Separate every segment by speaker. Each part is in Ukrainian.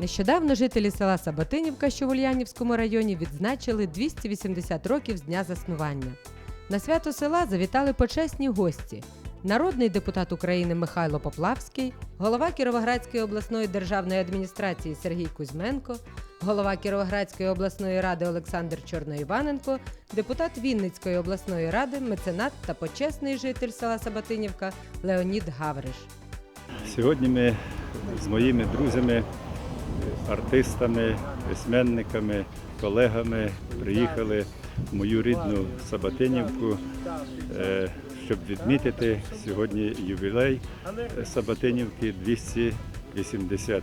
Speaker 1: Нещодавно жителі села Сабатинівка, що в Ульянівському районі, відзначили 280 років з дня заснування. На свято села завітали почесні гості. Народний депутат України Михайло Поплавський, голова Кіровоградської обласної державної адміністрації Сергій Кузьменко, голова Кіровоградської обласної ради Олександр Чорноіваненко, депутат Вінницької обласної ради, меценат та почесний житель села Сабатинівка Леонід Гавриш.
Speaker 2: Сьогодні ми з моїми друзями, артистами, письменниками, колегами приїхали в мою рідну Сабатинівку, е, щоб відмітити сьогодні ювілей Сабатинівки 280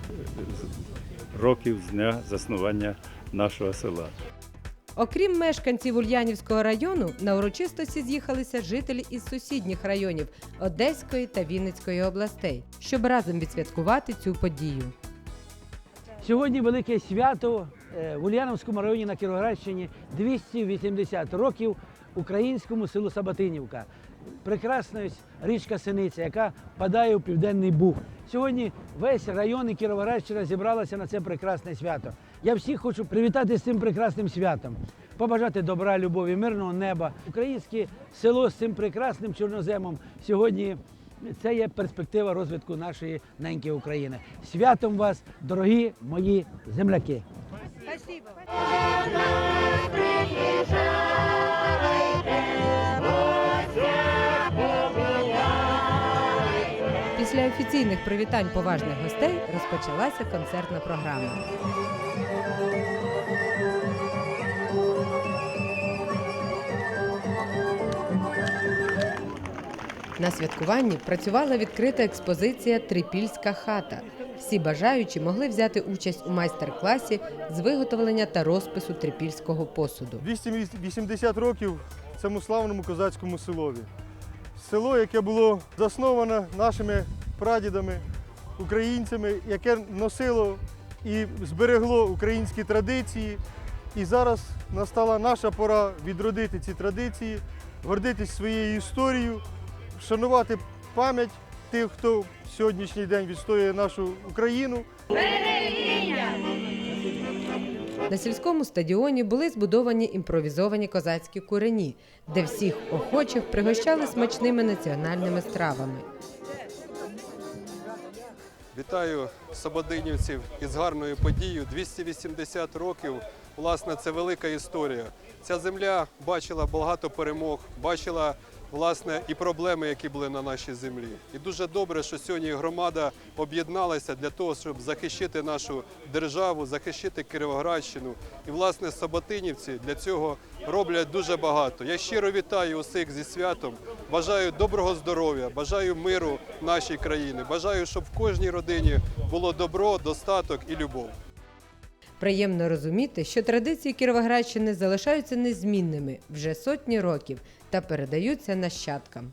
Speaker 2: років з дня заснування нашого села.
Speaker 1: Окрім мешканців Ульянівського району, на урочистості з'їхалися жителі із сусідніх районів Одеської та Вінницької областей, щоб разом відсвяткувати цю подію.
Speaker 3: Сьогодні велике свято е, в Ульяновському районі на Кіровоградщині 280 років українському селу Сабатинівка. Прекрасна річка Синиця, яка падає у південний Буг. Сьогодні весь район і Кіровоградщина зібралася на це прекрасне свято. Я всіх хочу привітати з цим прекрасним святом, побажати добра, любові, мирного неба. Українське село з цим прекрасним чорноземом сьогодні це є перспектива розвитку нашої неньки України. Святом вас, дорогі мої земляки!
Speaker 1: Після офіційних привітань поважних гостей розпочалася концертна програма. На святкуванні працювала відкрита експозиція Трипільська хата. Всі бажаючі могли взяти участь у майстер-класі з виготовлення та розпису трипільського посуду.
Speaker 4: 280 років цьому славному козацькому селові. Село, яке було засноване нашими прадідами, українцями, яке носило і зберегло українські традиції. І зараз настала наша пора відродити ці традиції, гордитись своєю історією, вшанувати пам'ять тих, хто в сьогоднішній день відстоює нашу Україну.
Speaker 1: На сільському стадіоні були збудовані імпровізовані козацькі курені, де всіх охочих пригощали смачними національними стравами.
Speaker 5: Вітаю Сободинівців із гарною подією. 280 років. Власне, це велика історія. Ця земля бачила багато перемог, бачила власне і проблеми, які були на нашій землі. І дуже добре, що сьогодні громада об'єдналася для того, щоб захищати нашу державу, захищати Кіровоградщину. І власне Саботинівці для цього роблять дуже багато. Я щиро вітаю усіх зі святом. Бажаю доброго здоров'я, бажаю миру нашій країні. Бажаю, щоб в кожній родині було добро, достаток і любов.
Speaker 1: Приємно розуміти, що традиції Кіровоградщини залишаються незмінними вже сотні років та передаються нащадкам.